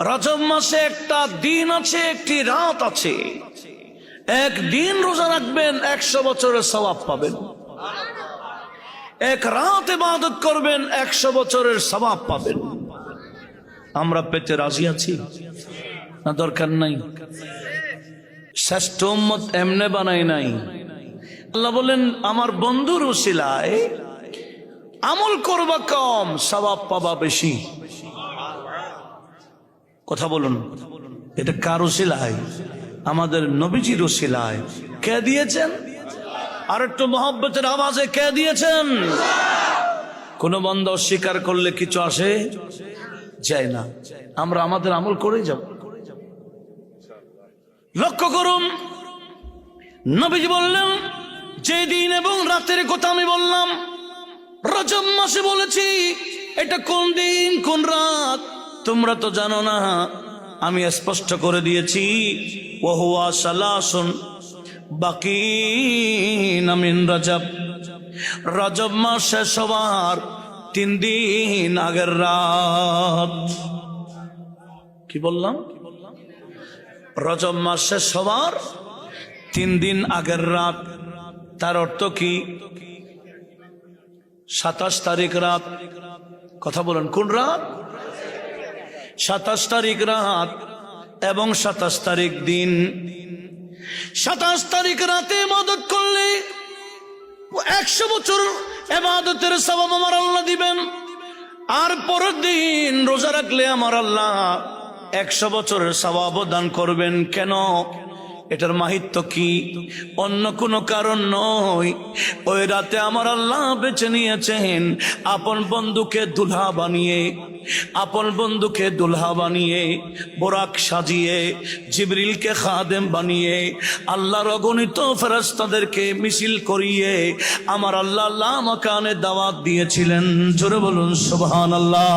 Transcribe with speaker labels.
Speaker 1: রজব মাসে একটা দিন আছে, একটি রাত আছে। এক দিন রোজা রাখবেন, একশো বছরের সবাব পাবেন। এক রাত ইবাদত করবেন, একশো বছরের সবাব পাবেন। আমরা পেতে রাজি আছি? না, দরকার নাই। শ্রেষ্ঠ উম্মত এমনে বানাই নাই। আল্লাহ বলেন, আমার বন্ধুর উসিলায় আমল করবা কম সবাব পাবা বেশি। কথা বলুন। এটা কারও উসিলায় আমাদের নবীজির উসিলায় কে দিয়েছেন? আর একটু মহব্বতের আওয়াজে কে দিয়েছেন? কোন বন্ধ অস্বীকার করলে কিছু আসে? যায় না। আমরা আমাদের আমল করেই যাব। লক্ষ্য করুন। নবীজি বললেন যে দিন এবং রাতের কথা আমি বললাম, রজব মাসে বলেছি, এটা কোন দিন, কোন রাত? তোমরা তো জানো না, আমি স্পষ্ট করে দিয়েছি, ওহুয়া সালাসুন বাকি নামিন রজব। রজব মাস শেষ হবার তিন দিন আগের রাত। কি বললাম? রজব মাস শেষ হবার তিন দিন আগের রাত। তার অর্থ কি? সাতাশ তারিখ রাত। কথা বলেন, কোন রাত? সাতাশ তারিখ রাত এবং সাতাশ তারিখ দিন। সাতাশ তারিখ রাতে মাদত করলে একশো বছর এবাদতের সবাব আমার আল্লাহ দিবেন। আর পরের দিন রোজা রাখলে আমার আল্লাহ একশো বছরের সবাব দান করবেন। কেন? এটার মাহিত্য কি? অন্য কোনো কারণ নয়। ওই রাতে আমার আল্লাহ বেছে নিয়েছেন আপন বন্ধুকে দুলহা বানিয়ে, আপন বন্ধুকে দুলহা বানিয়ে, বোরাক সাজিয়ে, জিবরিলকে খাদেম বানিয়ে, আল্লাহর অগণিত ফেরাস্তাদেরকে মিছিল করিয়ে আমার আল্লাহ আল্লাহ মাকানে দাওয়াত দিয়েছিলেন। জোরে বলুন সুবহান আল্লাহ